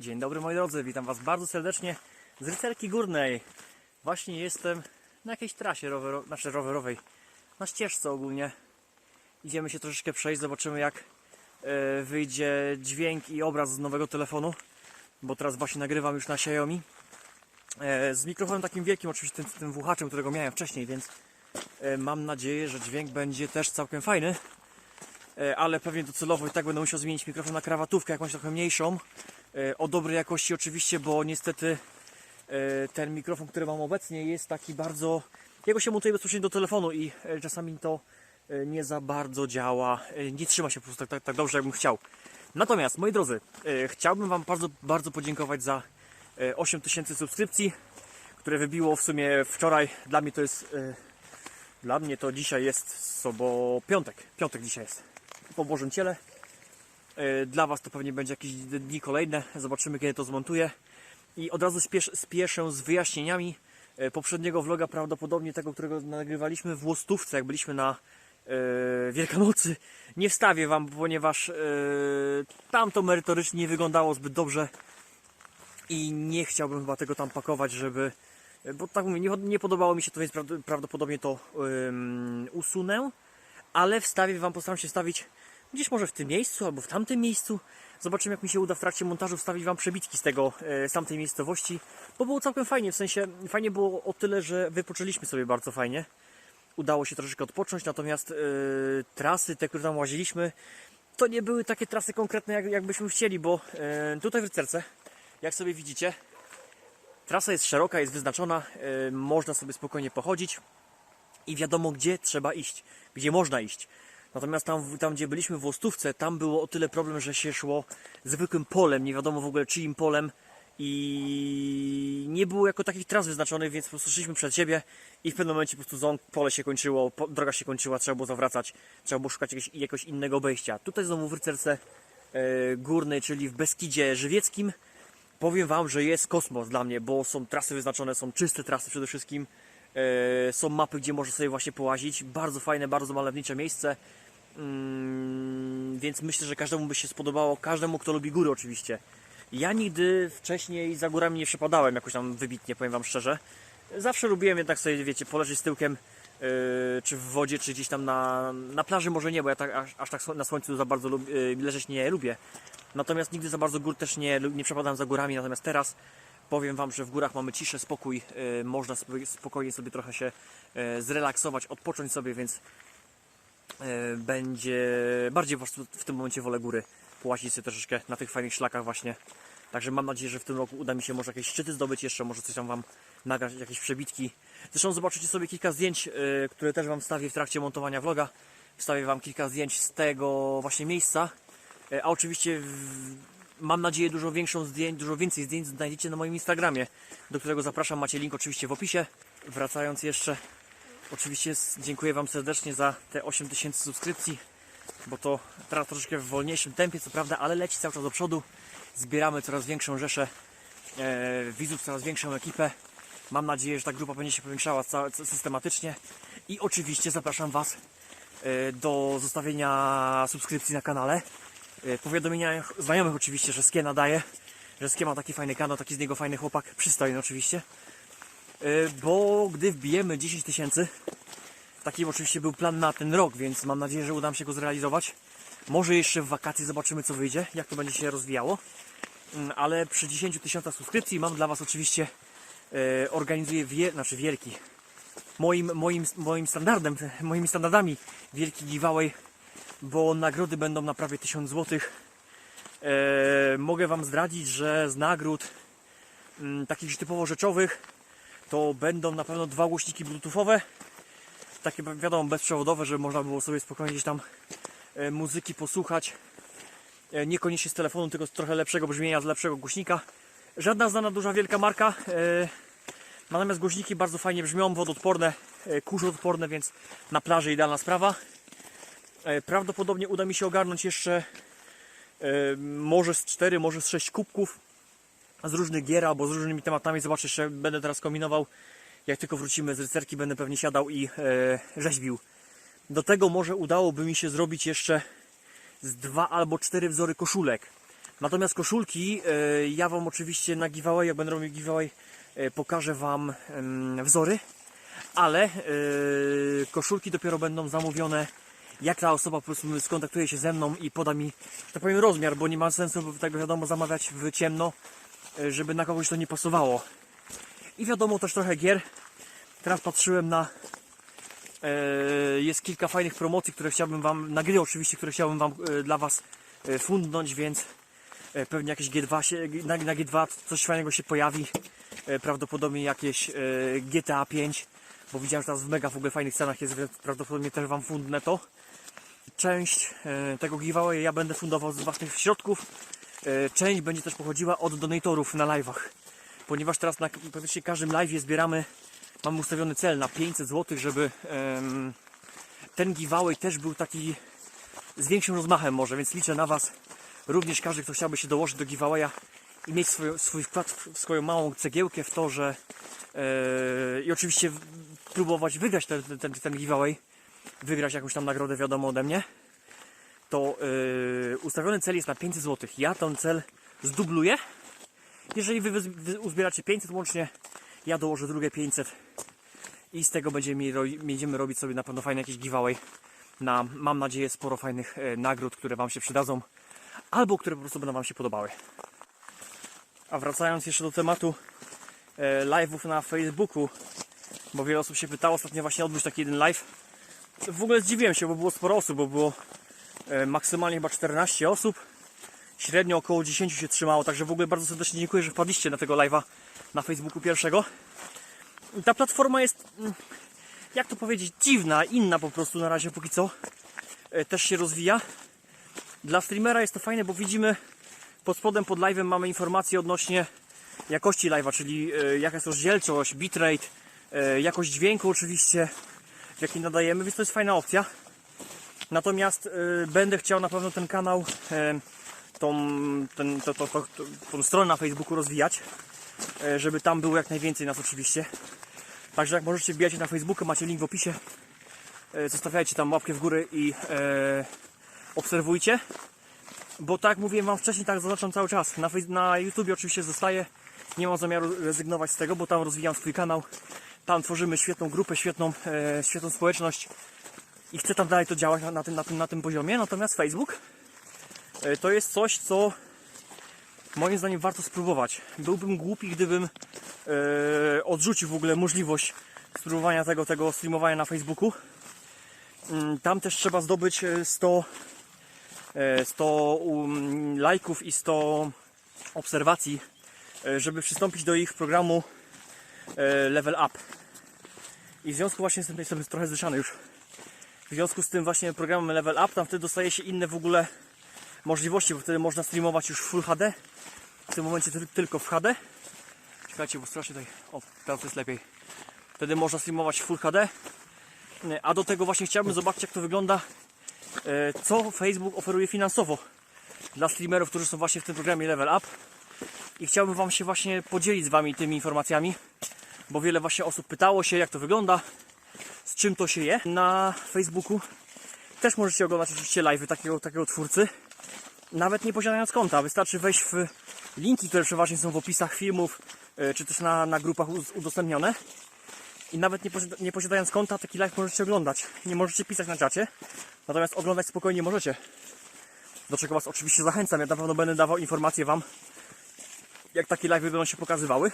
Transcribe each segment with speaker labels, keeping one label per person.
Speaker 1: Dzień dobry moi drodzy, witam Was bardzo serdecznie z Rycerki Górnej. Właśnie jestem na jakiejś trasie rowero, znaczy rowerowej, na ścieżce ogólnie. Idziemy się troszeczkę przejść, zobaczymy jak e, wyjdzie dźwięk i obraz z nowego telefonu, bo teraz właśnie nagrywam już na Xiaomi. E, z mikrofonem takim wielkim, oczywiście tym, tym którego miałem wcześniej, więc e, mam nadzieję, że dźwięk będzie też całkiem fajny. Ale pewnie docelowo i tak będę musiał zmienić mikrofon na krawatówkę, jakąś trochę mniejszą. E, O dobrej jakości oczywiście, bo niestety e, ten mikrofon, który mam obecnie jest taki bardzo... Jego się montuje bezpośrednio do telefonu i e, czasami to nie za bardzo działa, nie trzyma się po prostu tak, tak, tak dobrze, jakbym chciał. Natomiast, moi drodzy, chciałbym Wam bardzo, bardzo podziękować za e, 8000 subskrypcji, które wybiło w sumie wczoraj. Dla mnie to jest... Dla mnie to dzisiaj jest sobo... piątek. Piątek dzisiaj jest. Po Bożym Ciele. E, Dla Was to pewnie będzie jakieś dni kolejne. Zobaczymy, kiedy to zmontuję. I od razu spiesz, spieszę z wyjaśnieniami e, poprzedniego vloga, prawdopodobnie tego, którego nagrywaliśmy w Łostówce, jak byliśmy na e, Wielkanocy. Nie wstawię Wam, ponieważ tam to merytorycznie nie wyglądało zbyt dobrze i nie chciałbym chyba tego tam pakować, żeby. Bo tak mówię, nie, nie podobało mi się to, więc prawd- prawdopodobnie to usunę. Ale wstawię Wam, postaram się wstawić gdzieś może w tym miejscu albo w tamtym miejscu. Zobaczymy, jak mi się uda w trakcie montażu wstawić Wam przebitki z tego, e, z tamtej miejscowości. Bo było całkiem fajnie, w sensie fajnie było o tyle, że wypoczęliśmy sobie bardzo fajnie. Udało się troszeczkę odpocząć, natomiast e, trasy, te, które tam łaziliśmy, to nie były takie trasy konkretne, jak, jakbyśmy chcieli, bo e, tutaj w Rycerce, jak sobie widzicie, trasa jest szeroka, jest wyznaczona, e, można sobie spokojnie pochodzić i wiadomo, gdzie trzeba iść, gdzie można iść. Natomiast tam, tam gdzie byliśmy w Łostówce, tam było o tyle problem, że się szło zwykłym polem, nie wiadomo w ogóle czyim polem i nie było jako takich tras wyznaczonych, więc po prostu szliśmy przed siebie i w pewnym momencie po prostu ząg, pole się kończyło, po, droga się kończyła, trzeba było zawracać, trzeba było szukać jakiegoś, jakiegoś innego obejścia. Tutaj znowu w Rycerce e, Górnej, czyli w Beskidzie Żywieckim, powiem Wam, że jest kosmos dla mnie, bo są trasy wyznaczone, są czyste trasy przede wszystkim. E, są mapy, gdzie można sobie właśnie połazić. Bardzo fajne, bardzo malownicze miejsce. Mm, więc myślę, że każdemu by się spodobało, każdemu, kto lubi góry oczywiście. Ja nigdy wcześniej za górami nie przepadałem jakoś tam wybitnie, powiem Wam szczerze. Zawsze lubiłem jednak sobie, wiecie, poleżeć z tyłkiem yy, czy w wodzie, czy gdzieś tam na, na plaży może nie, bo ja tak, aż, aż tak na słońcu za bardzo yy, leżeć nie lubię. Natomiast nigdy za bardzo gór też nie, nie przepadam za górami, natomiast teraz powiem Wam, że w górach mamy ciszę, spokój, yy, można spokojnie sobie trochę się yy, zrelaksować, odpocząć sobie, więc e, będzie bardziej w tym momencie wolę góry połazić sobie troszeczkę na tych fajnych szlakach właśnie. Także mam nadzieję, że w tym roku uda mi się może jakieś szczyty zdobyć jeszcze, może coś tam Wam nagrać, jakieś przebitki. Zresztą zobaczycie sobie kilka zdjęć, e, które też Wam wstawię w trakcie montowania vloga. Wstawię Wam kilka zdjęć z tego właśnie miejsca. E, A oczywiście mam nadzieję dużo większą zdjęć, dużo więcej zdjęć znajdziecie na moim Instagramie, do którego zapraszam, macie link oczywiście w opisie. Wracając jeszcze Oczywiście dziękuję Wam serdecznie za te 8000 subskrypcji, bo to teraz troszeczkę w wolniejszym tempie, co prawda, ale leci cały czas do przodu. Zbieramy coraz większą rzeszę e, widzów, coraz większą ekipę. Mam nadzieję, że ta grupa będzie się powiększała systematycznie. I oczywiście zapraszam Was e, do zostawienia subskrypcji na kanale. E, powiadomienia znajomych oczywiście, że Skie nadaje, że Skie ma taki fajny kanał, taki z niego fajny chłopak, przystojny oczywiście. E, bo gdy wbijemy 10 tysięcy, taki oczywiście był plan na ten rok, więc mam nadzieję, że uda nam się go zrealizować. Może jeszcze w wakacje zobaczymy co wyjdzie, jak to będzie się rozwijało. Mm, Ale przy 10 tysiącach subskrypcji mam dla Was oczywiście e, organizuję wie, znaczy wielki. Moim, moim, moim standardem, moimi standardami wielki giveaway, bo nagrody będą na prawie 1000 zł. E, mogę Wam zdradzić, że z nagród mm, takich typowo rzeczowych to będą na pewno dwa głośniki bluetoothowe. Takie wi- wiadomo, bezprzewodowe, żeby można było sobie spokojnie gdzieś tam e, muzyki posłuchać. E, niekoniecznie z telefonu, tylko z trochę lepszego brzmienia, z lepszego głośnika. Żadna znana duża wielka marka. E, natomiast głośniki bardzo fajnie brzmią, wodoodporne, e, kurzodporne, więc na plaży idealna sprawa. E, prawdopodobnie uda mi się ogarnąć jeszcze e, może z 4, może z 6 kubków z różnych gier albo z różnymi tematami. Zobaczę, jeszcze będę teraz kombinował. Jak tylko wrócimy z rycerki, będę pewnie siadał i e, rzeźbił. Do tego może udałoby mi się zrobić jeszcze z dwa albo cztery wzory koszulek. Natomiast koszulki, ja Wam oczywiście na giveaway, jak będę robił giveaway, pokażę Wam wzory, ale koszulki dopiero będą zamówione, jak ta osoba po prostu skontaktuje się ze mną i poda mi, tak powiem, rozmiar, bo nie ma sensu tego wiadomo zamawiać w ciemno, e, żeby na kogoś to nie pasowało. I wiadomo też trochę gier. Teraz patrzyłem na E, jest kilka fajnych promocji, które chciałbym Wam, na gry oczywiście, które chciałbym Wam e, dla Was fundnąć, więc pewnie jakieś G2 się, na, na G2 coś fajnego się pojawi. Prawdopodobnie jakieś GTA 5, bo widziałem, że teraz w mega w ogóle fajnych cenach jest, więc prawdopodobnie też Wam fundnę to. Część e, tego giveaway ja będę fundował z własnych środków. E, Część będzie też pochodziła od donatorów na live'ach. Ponieważ teraz na praktycznie każdym live'ie zbieramy mam ustawiony cel na 500 zł, żeby ten giveaway też był taki z większym rozmachem może, więc liczę na Was. Również każdy, kto chciałby się dołożyć do giveawaya i mieć swój, swój wkład swoją małą cegiełkę w to, że e, i oczywiście próbować wygrać ten, ten, ten giveaway, wygrać jakąś tam nagrodę wiadomo ode mnie, to e, ustawiony cel jest na 500 zł. Ja ten cel zdubluję. Jeżeli wy, wy, uzbieracie 500 łącznie, ja dołożę drugie 500 i z tego będziemy, będziemy robić sobie na pewno fajny jakiś giveaway na, mam nadzieję, sporo fajnych e, nagród, które Wam się przydadzą albo które po prostu będą Wam się podobały. A wracając jeszcze do tematu e, live'ów na Facebooku, bo wiele osób się pytało, ostatnio właśnie odbyć taki jeden live. W ogóle zdziwiłem się, bo było sporo osób, bo było e, maksymalnie chyba 14 osób. Średnio około 10 się trzymało, także w ogóle bardzo serdecznie dziękuję, że wpadliście na tego live'a na Facebooku pierwszego. Ta platforma jest, mm, jak to powiedzieć, dziwna, inna po prostu na razie póki co. E, Też się rozwija. Dla streamera jest to fajne, bo widzimy pod spodem, pod live'em mamy informacje odnośnie jakości live'a, czyli e, jaka jest rozdzielczość, bitrate, jakość dźwięku oczywiście, jaki nadajemy, więc to jest fajna opcja. Natomiast e, będę chciał na pewno ten kanał, e, tą, ten, to, to, to, tą stronę na Facebooku rozwijać e, żeby tam było jak najwięcej nas oczywiście. Także jak możecie wbijać na Facebooka, macie link w opisie. E, Zostawiajcie tam łapkę w górę i e, obserwujcie. Bo tak mówiłem Wam wcześniej, tak zaznaczam cały czas. Na, na YouTubie oczywiście zostaję. Nie mam zamiaru rezygnować z tego, bo tam rozwijam swój kanał. Tam tworzymy świetną grupę, świetną, e, świetną społeczność. I chcę tam dalej to działać na, na, tym, na, tym, na tym poziomie. Natomiast Facebook e, to jest coś, co moim zdaniem warto spróbować. Byłbym głupi, gdybym e, odrzucił w ogóle możliwość spróbowania tego, tego streamowania na Facebooku. Mm, Tam też trzeba zdobyć e, 100, e, 100 um, lajków i 100 obserwacji, e, żeby przystąpić do ich programu e, Level Up. I w związku właśnie z tym jestem trochę zdyszany już. W związku z tym właśnie programem Level Up, tam wtedy dostaje się inne w ogóle możliwości, bo wtedy można streamować już w Full HD. W tym momencie ty- tylko w HD. Czekajcie, bo strasznie tutaj. O, teraz jest lepiej. Wtedy można streamować w Full HD. E, A do tego właśnie chciałbym zobaczyć, jak to wygląda, e, co Facebook oferuje finansowo dla streamerów, którzy są właśnie w tym programie Level Up. I chciałbym Wam się właśnie podzielić z Wami tymi informacjami, bo wiele właśnie osób pytało się, jak to wygląda, z czym to się je na Facebooku. Też możecie oglądać oczywiście live takiego, takiego twórcy nawet nie posiadając konta. Wystarczy wejść w linki, które przeważnie są w opisach filmów, e, czy też na, na grupach udostępnione. I nawet nie, posiada- nie posiadając konta, taki live możecie oglądać. Nie możecie pisać na czacie, natomiast oglądać spokojnie możecie. Do czego Was oczywiście zachęcam. Ja na pewno będę dawał informacje Wam, jak takie live będą się pokazywały.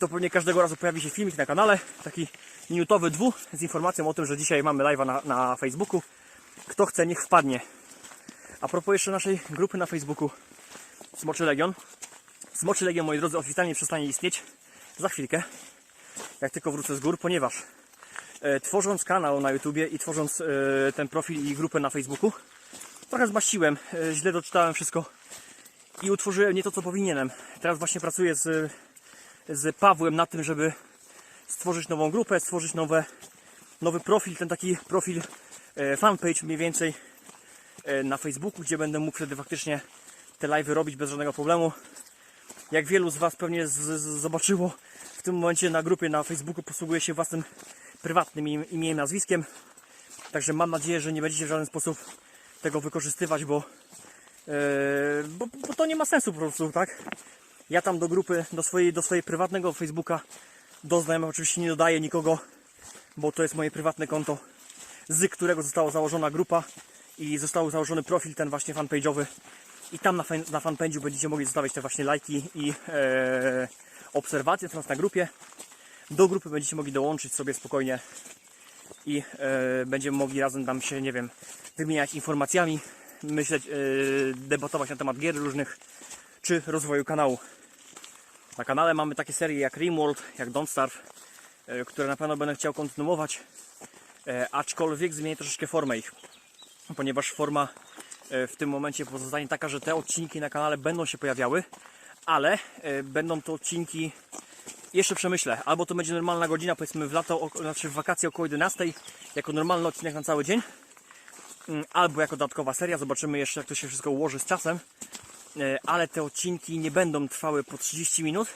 Speaker 1: To pewnie każdego razu pojawi się filmik na kanale, taki minutowy dwu, z informacją o tym, że dzisiaj mamy live'a na, na Facebooku. Kto chce, niech wpadnie. A propos jeszcze naszej grupy na Facebooku Smoczy Legion. Smoczy Legion, moi drodzy, oficjalnie przestanie istnieć za chwilkę, jak tylko wrócę z gór, ponieważ e, tworząc kanał na YouTubie i tworząc e, ten profil i grupę na Facebooku, trochę zmaściłem, e, źle doczytałem wszystko i utworzyłem nie to, co powinienem. Teraz właśnie pracuję z, z Pawłem na tym, żeby stworzyć nową grupę, stworzyć nowe, nowy profil, ten taki profil e, fanpage mniej więcej e, na Facebooku, gdzie będę mógł wtedy faktycznie te live'y robić bez żadnego problemu. Jak wielu z Was pewnie z, z, zobaczyło, w tym momencie na grupie na Facebooku posługuję się własnym prywatnym im- imieniem, nazwiskiem. Także mam nadzieję, że nie będziecie w żaden sposób tego wykorzystywać, bo Yy, bo, bo to nie ma sensu po prostu, tak? Ja tam do grupy, do swojej, do swojej prywatnego Facebooka do oczywiście nie dodaję nikogo, bo to jest moje prywatne konto, z którego została założona grupa i został założony profil ten właśnie fanpage'owy. I tam na, fan, na fanpage'u będziecie mogli zostawiać te właśnie lajki i e, obserwacje, natomiast na grupie do grupy będziecie mogli dołączyć sobie spokojnie i e, będziemy mogli razem tam się, nie wiem, wymieniać informacjami, myśleć, e, debatować na temat gier różnych czy rozwoju kanału. Na kanale mamy takie serie jak Rimworld, jak Don't Starve, e, które na pewno będę chciał kontynuować, e, aczkolwiek zmienię troszeczkę formę ich, ponieważ forma e, w tym momencie pozostanie taka, że te odcinki na kanale będą się pojawiały, ale będą to odcinki jeszcze przemyślę. Albo to będzie normalna godzina, powiedzmy w lato, znaczy w wakacje około 11, jako normalny odcinek na cały dzień. Mm, Albo jako dodatkowa seria, zobaczymy jeszcze jak to się wszystko ułoży z czasem. E, Ale te odcinki nie będą trwały po 30 minut,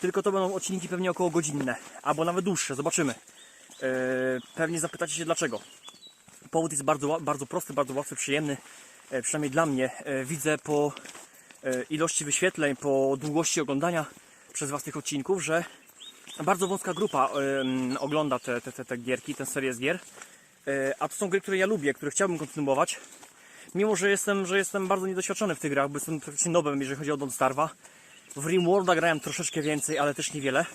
Speaker 1: tylko to będą odcinki pewnie około godzinne, albo nawet dłuższe, zobaczymy. E, Pewnie zapytacie się dlaczego. Powód jest bardzo, bardzo prosty, bardzo łatwy, przyjemny, e, przynajmniej dla mnie. Widzę po ilości wyświetleń, po długości oglądania przez Was tych odcinków, że bardzo wąska grupa ogląda te, te, te, te gierki, tę serię z gier. A to są gry, które ja lubię, które chciałbym kontynuować. Mimo, że jestem, że jestem bardzo niedoświadczony w tych grach, bo jestem praktycznie nowym, jeżeli chodzi o Don't Starva. W Rimworlda grałem troszeczkę więcej, ale też niewiele.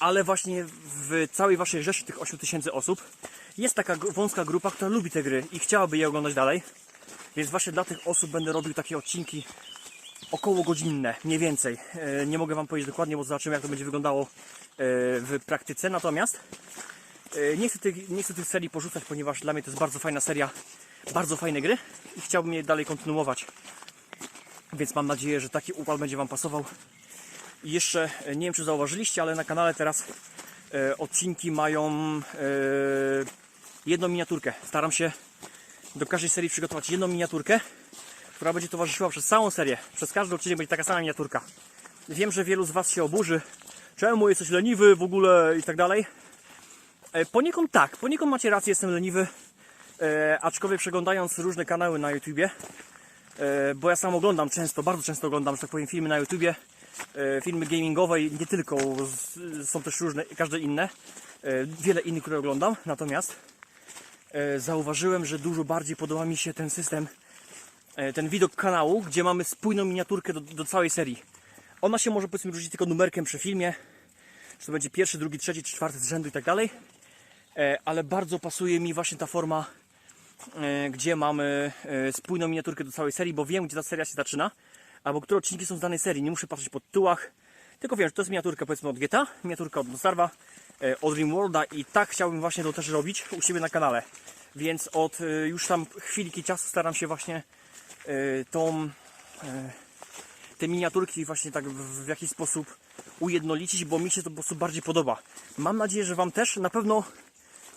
Speaker 1: Ale właśnie w całej waszej rzeszy tych 8000 osób jest taka wąska grupa, która lubi te gry i chciałaby je oglądać dalej. Więc właśnie dla tych osób będę robił takie odcinki około godzinne, mniej więcej. E, Nie mogę Wam powiedzieć dokładnie, bo zobaczymy jak to będzie wyglądało e, w praktyce. Natomiast e, nie chcę, tych, nie chcę tych serii porzucać, ponieważ dla mnie to jest bardzo fajna seria, bardzo fajne gry i chciałbym je dalej kontynuować. Więc mam nadzieję, że taki układ będzie Wam pasował. I jeszcze e, nie wiem, czy zauważyliście, ale na kanale teraz e, odcinki mają e, jedną miniaturkę. Staram się do każdej serii przygotować jedną miniaturkę, która będzie towarzyszyła przez całą serię. Przez każdy odcinek będzie taka sama miniaturka. Wiem, że wielu z Was się oburzy, czemu jesteś leniwy w ogóle i tak dalej. E, Poniekąd tak, poniekąd macie rację, jestem leniwy, e, aczkolwiek przeglądając różne kanały na YouTubie, e, bo ja sam oglądam często, bardzo często oglądam, że tak powiem, filmy na YouTubie, e, filmy gamingowe i nie tylko, z- są też różne, każde inne, e, wiele innych, które oglądam, natomiast e, zauważyłem, że dużo bardziej podoba mi się ten system, e, ten widok kanału, gdzie mamy spójną miniaturkę do, do całej serii. Ona się może powiedzmy różnić tylko numerkiem przy filmie, czy to będzie pierwszy, drugi, trzeci, czwarty z rzędu i tak dalej, E, ale bardzo pasuje mi właśnie ta forma, gdzie mamy e, spójną miniaturkę do całej serii, bo wiem, gdzie ta seria się zaczyna, albo które odcinki są z danej serii. Nie muszę patrzeć po tytułach, tylko wiem, że to jest miniaturka powiedzmy od GTA, miniaturka od Starva, e, od Rimworlda i tak chciałbym właśnie to też robić u siebie na kanale. Więc od e, już tam chwilki czasu staram się właśnie e, tą e, te miniaturki właśnie tak w, w jakiś sposób ujednolicić, bo mi się to po prostu bardziej podoba. Mam nadzieję, że Wam też na pewno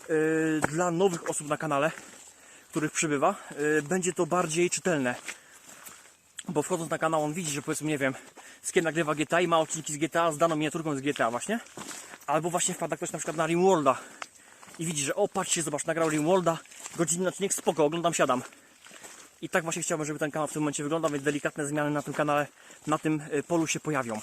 Speaker 1: e, dla nowych osób na kanale, których przybywa, e, będzie to bardziej czytelne. Bo wchodząc na kanał on widzi, że powiedzmy, nie wiem, Skie nagrywa GTA i ma odcinki z GTA z daną miniaturką z GTA właśnie. Albo właśnie wpada ktoś na przykład na Rimworlda i widzi, że o patrzcie, zobacz, nagrał Rimworlda, godzinny odcinek, spoko, oglądam, siadam. I tak właśnie chciałbym, żeby ten kanał w tym momencie wyglądał, więc delikatne zmiany na tym kanale, na tym y, polu się pojawią.